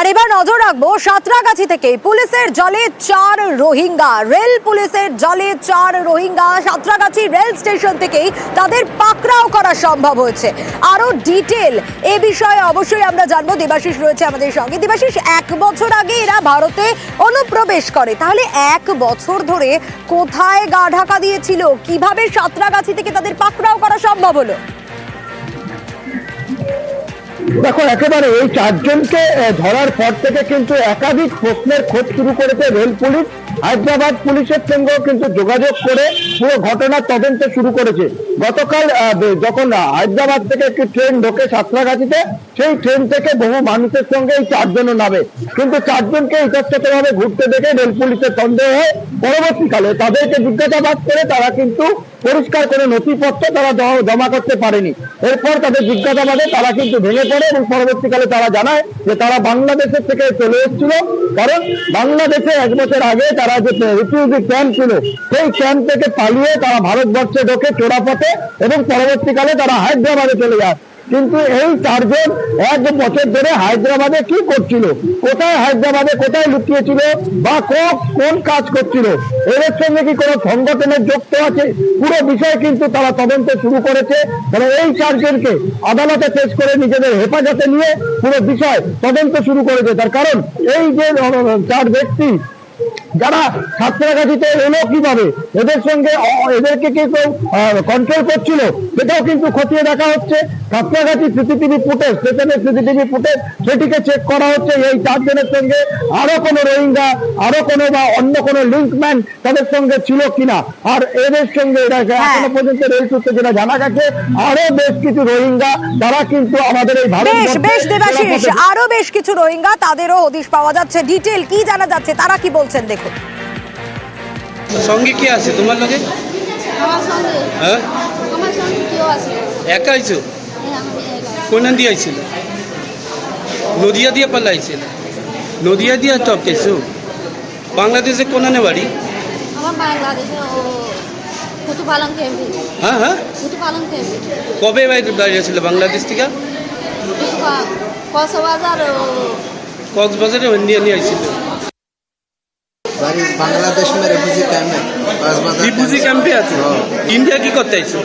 আর এবার নজর রাখব সাঁতরাগাছি থেকে। পুলিশের জলে চার রোহিঙ্গা, রেল পুলিশের জলে চার রোহিঙ্গা সাঁতরাগাছি রেল স্টেশন থেকেই তাদের পাকড়াও করা সম্ভব হয়েছে। আরও ডিটেল এ বিষয়ে অবশ্যই আমরা জানব। দেবাশিস রয়েছে আমাদের সঙ্গে। দেবাশিস, এক বছর আগে এরা ভারতে অনুপ্রবেশ করে। তাহলে এক বছর ধরে কোথায় গা ঢাকা দিয়েছিল? কীভাবে সাঁতরাগাছি থেকে তাদের পাকড়াও করা সম্ভব হলো? দেখো, একেবারে এই চারজনকে ধরার পর থেকে কিন্তু একাধিক প্রশ্নের খোঁজ শুরু করেছে রেল পুলিশ। হায়দ্রাবাদ পুলিশের সঙ্গেও কিন্তু যোগাযোগ করে পুরো ঘটনার তদন্ত শুরু করেছে। গতকাল যখন হায়দ্রাবাদ থেকে একটি ট্রেন ঢোকে সাঁতরাগাছিতে, সেই ট্রেন থেকে বহু মানুষের সঙ্গে এই চারজনও নামে। কিন্তু চারজনকে ইতস্ততভাবে ঘুরতে দেখে রেল পুলিশের সন্দেহ হয়। পরবর্তীকালে তাদেরকে জিজ্ঞাসাবাদ করে তারা কিন্তু পরিষ্কার করে নথিপত্র তারা জমা করতে পারেনি। এরপর তাদের জিজ্ঞাসাবাদে তারা কিন্তু ভেঙে পড়ে এবং পরবর্তীকালে তারা জানায় যে তারা বাংলাদেশের থেকে চলে এসেছিল। কারণ বাংলাদেশে এক বছর আগে তারা যে রিফিউজি ক্যাম্প ছিল, সেই ক্যাম্প থেকে পালিয়ে তারা ভারতবর্ষে ঢোকে চোরাপথে এবং পরবর্তীকালে তারা হায়দ্রাবাদে চলে যায়। কিন্তু এই চারজন এক বছর ধরে হায়দ্রাবাদে কি করছিল? কোথায় হায়দ্রাবাদে কোথায় লুকিয়েছিল? বা কোন কাজ করছিল? এদের সঙ্গে কি কোনো সংগঠনের যুক্ত আছে? পুরো বিষয় কিন্তু তারা তদন্ত শুরু করেছে। মানে এই চারজনকে আদালতে পেশ করে নিজেদের হেফাজতে নিয়ে পুরো বিষয় তদন্ত শুরু করেছে। তার কারণ এই যে চার ব্যক্তি যারা সাঁতরাগাছিতে এলো কীভাবে? এদের সঙ্গে এদেরকে কি কেউ কন্ট্রোল করছিল সেটাও কিন্তু খতিয়ে দেখা হচ্ছে। সাঁতরাগাছি সিসিটিভি ফুটেজ স্টেশনের সিসিটিভি ফুটেজ সেটিকে চেক করা হচ্ছে। এই চারজনের সঙ্গে আরও কোনো রোহিঙ্গা আরও কোনো বা অন্য কোনো লিঙ্কম্যান তাদের সঙ্গে ছিল কিনা? আর এদের সঙ্গে এরা এখনও পর্যন্ত রেল সূত্রে যেটা জানা গেছে আরও বেশ কিছু রোহিঙ্গা তারা কিন্তু আমাদের এই ভারত বেশ বেশ দেবাশিস আরও বেশ কিছু রোহিঙ্গা তাদেরও হদিশ পাওয়া যাচ্ছে। ডিটেল কি জানা যাচ্ছে? তারা কি বলছেন দেখুন। সঙ্গে কে আছে তোমার লগে? হ্যাঁ? একা আইছো? হ্যাঁ কোন দিয়ে আইছিল? নদিয়া দিয়ে পাল্লা আইছিল। নদিয়া দিয়ে টপকেছো বাংলাদেশে কোনানে বাড়ি? হ্যাঁ হ্যাঁ। কবে বাইরে দাঁড়িয়েছিল বাংলাদেশ থেকে? কক্সবাজার ও কক্সবাজারে ইন্ডিয়া নিয়ে আইছিল। बारी बांग्लादेश में रेफ्यूजी कैंप में कक्सबाजार রিফিউজি कैंप ক্যাম্পে আছে हाँ। ইন্ডিয়া কি করতে আইছো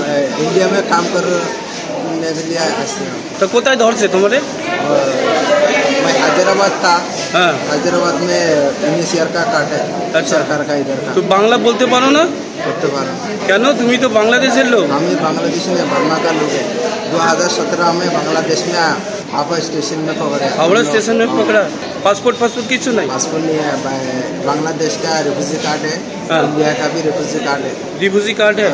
मैं इंडिया में काम करने के लिए आते हैं তো কোথায় ধরছে তোমারে और मैं हैदराबाद था হ্যাঁ हैदराबाद में इनिशियर का काट है अच्छा। सरकार का इधर का তো বাংলা বলতে পারো না करते पारो কেন তুমি তো বাংলাদেশের লোক हम भी बांग्लादेश में बर्मा का लोग है दो हजार सत्रह में बांग्लादेश में हावड़ा स्टेशन में पकड़ा हावड़ा स्टेशन में पकड़ा पासपोर्ट पासपोर्ट किस नहीं पासपोर्ट नहीं है बांग्लादेश का रेफ्यूजी कार्ड है इंडिया का भी रेफ्यूजी कार्ड है रिफ्यूजी कार्ड है